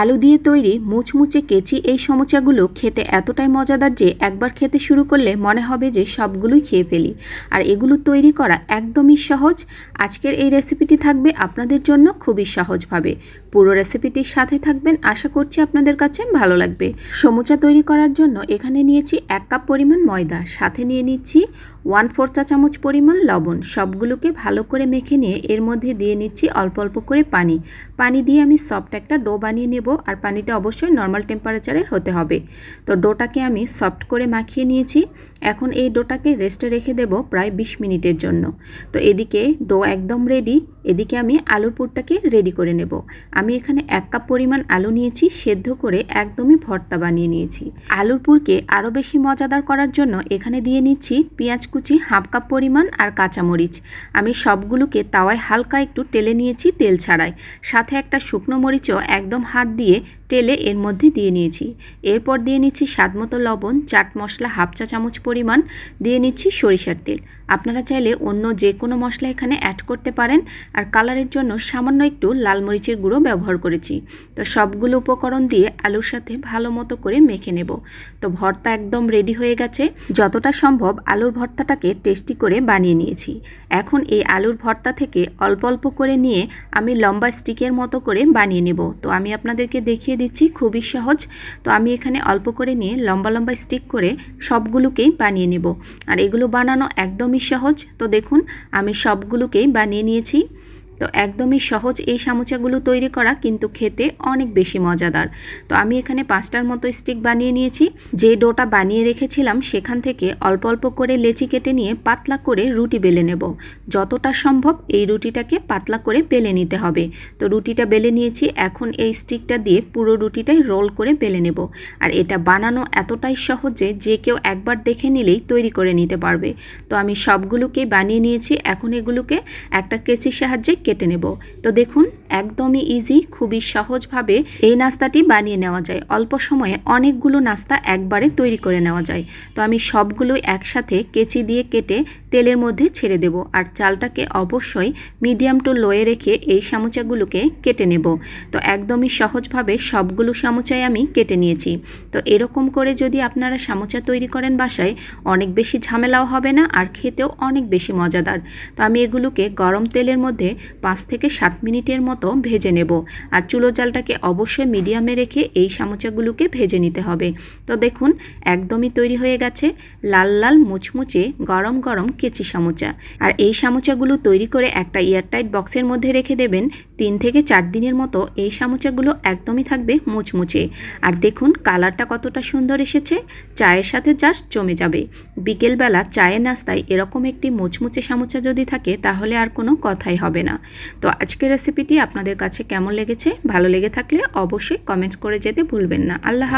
আলু দিয়ে তৈরি মুচমুচে কেচি এই সমোচাগুলো খেতে এতটাই মজাদার যে একবার খেতে শুরু করলে মনে হবে যে সবগুলোই খেয়ে ফেলি। আর এগুলো তৈরি করা একদমই সহজ। আজকের এই রেসিপিটি থাকবে আপনাদের জন্য খুবই সহজভাবে। পুরো রেসিপিটির সাথে থাকবেন আশা করছি আপনাদের কাছে ভালো লাগবে। সমুচা তৈরি করার জন্য এখানে নিয়েছি এক কাপ পরিমাণ ময়দা। সাথে নিয়ে নিচ্ছি ওয়ান ফোর চা চামচ পরিমাণ লবণ, সবগুলোকে ভালো করে মেখে নিয়ে এর মধ্যে দিয়ে নিচ্ছি অল্প অল্প করে পানি। পানি দিয়ে আমি সফট একটা ডো বানিয়ে নেব আর পানিটা অবশ্যই নর্মাল টেম্পারেচারের হতে হবে। তো ডোটাকে আমি সফট করে মাখিয়ে নিয়েছি। এখন এই ডোটাকে রেস্টে রেখে দেব প্রায় বিশ মিনিটের জন্য। তো এদিকে ডো একদম রেডি। এদিকে আমি আলুর পুরটাকে রেডি করে নেব। আমি এখানে এক কাপ পরিমাণ আলু নিয়েছি, সেদ্ধ করে একদমই ভর্তা বানিয়ে নিয়েছি। আলুর পুরকে আরও বেশি মজাদার করার জন্য এখানে দিয়ে নিচ্ছি পেঁয়াজ কুচি, হাফ কাপ পরিমাণ আর কাঁচামরিচ। আমি সবগুলোকে তাওয়ায় হালকা একটু টেলে নিয়েছি তেল ছাড়াই। সাথে একটা শুকনো মরিচও একদম হাত দিয়ে টেলে এর মধ্যে দিয়ে নিয়েছি। এরপর দিয়ে নিচ্ছি স্বাদমতো লবণ, চাট মশলা হাফ চা চামচ পরিমাণ। দিয়ে নিচ্ছি সরিষার তেল। আপনারা চাইলে অন্য যে কোনো মশলা এখানে অ্যাড করতে পারেন। আর কালারের জন্য সামান্য একটু লাল মরিচের গুঁড়ো ব্যবহার করেছি। তো সবগুলো উপকরণ দিয়ে আলুর সাথে ভালো মতো করে মেখে নেব। তো ভর্তা একদম রেডি হয়ে গেছে। যতটা সম্ভব আলুর ভর্তাটাকে টেস্টি করে বানিয়ে নিয়েছি। এখন এই আলুর ভর্তা থেকে অল্প অল্প করে নিয়ে আমি লম্বা স্টিকের মতো করে বানিয়ে নেব। তো আমি আপনাদেরকে দেখিয়ে দিচ্ছি, খুবই সহজ। তো আমি এখানে অল্প করে নিয়ে লম্বা লম্বা স্টিক করে সবগুলোকেই বানিয়ে নেব। আর এগুলো বানানো একদমই সহজ। তো দেখুন, আমি সবগুলোকেই বানিয়ে নিয়েছি। তো একদমই সহজ এই সামুচাগুলো তৈরি করা কিন্তু খেতে অনেক বেশি মজাদার। তো আমি এখানে পাঁচটার মতো স্টিক বানিয়ে নিয়েছি। যে ডোটা বানিয়ে রেখেছিলাম সেখান থেকে অল্প অল্প করে লেচি কেটে নিয়ে পাতলা করে রুটি বেলে নেব। যতটা সম্ভব এই রুটিটাকে পাতলা করে বেলে নিতে হবে। তো রুটিটা বেলে নিয়েছি, এখন এই স্টিকটা দিয়ে পুরো রুটিটাই রোল করে বেলে নেব। আর এটা বানানো এতটাই সহজ যে কেউ একবার দেখে নিলেই তৈরি করে নিতে পারবে। তো আমি সবগুলোকে বানিয়ে নিয়েছি, এখন এগুলোকে একটা কেচির সাহায্যে কেটে নেব। তো দেখুন, একদমই ইজি খুবই সহজভাবে এই নাস্তাটি বানিয়ে নেওয়া যায়। অল্প সময়ে অনেকগুলো নাস্তা একবারে তৈরি করে নেওয়া যায়। তো আমি সবগুলো একসাথে কেচি দিয়ে কেটে তেলের মধ্যে ছেড়ে দেব আর চালটাকে অবশ্যই মিডিয়াম টু লোয়ে রেখে এই সামুচাগুলোকে কেটে নেব। তো একদমই সহজভাবে সবগুলো সামুচাই আমি কেটে নিয়েছি। তো এরকম করে যদি আপনারা সামুচা তৈরি করেন বাসায়, অনেক বেশি ঝামেলাও হবে না আর খেতেও অনেক বেশি মজাদার। তো আমি এগুলোকে গরম তেলের মধ্যে পাঁচ থেকে সাত মিনিটের মতো ভেজে নেব। আর চুলো জালটাকে অবশ্যই মিডিয়ামে রেখে এই সামোচাগুলোকে ভেজে নিতে হবে। তো দেখুন, একদমই তৈরি হয়ে গেছে লাল লাল মুচমুচে গরম গরম কেচি সামোচা। আর এই সামোচাগুলো তৈরি করে একটা এয়ারটাইট বক্সের মধ্যে রেখে দেবেন তিন থেকে চার দিনের মতো। এই সামোচাগুলো একদমই থাকবে মুচমুচে। আর দেখুন, কালারটা কতটা সুন্দর এসেছে। চায়ের সাথে জাস্ট জমে যাবে। বিকেলবেলা চায়ের নাস্তায় এরকম একটি মুচমুচে সামুচা যদি থাকে, তাহলে আর কোনো কথাই হবে না। তো আজকের রেসিপিটি আপনাদের কাছে কেমন লেগেছে, ভালো লেগে থাকলে অবশ্যই কমেন্টস করে যেতে ভুলবেন না। আল্লাহ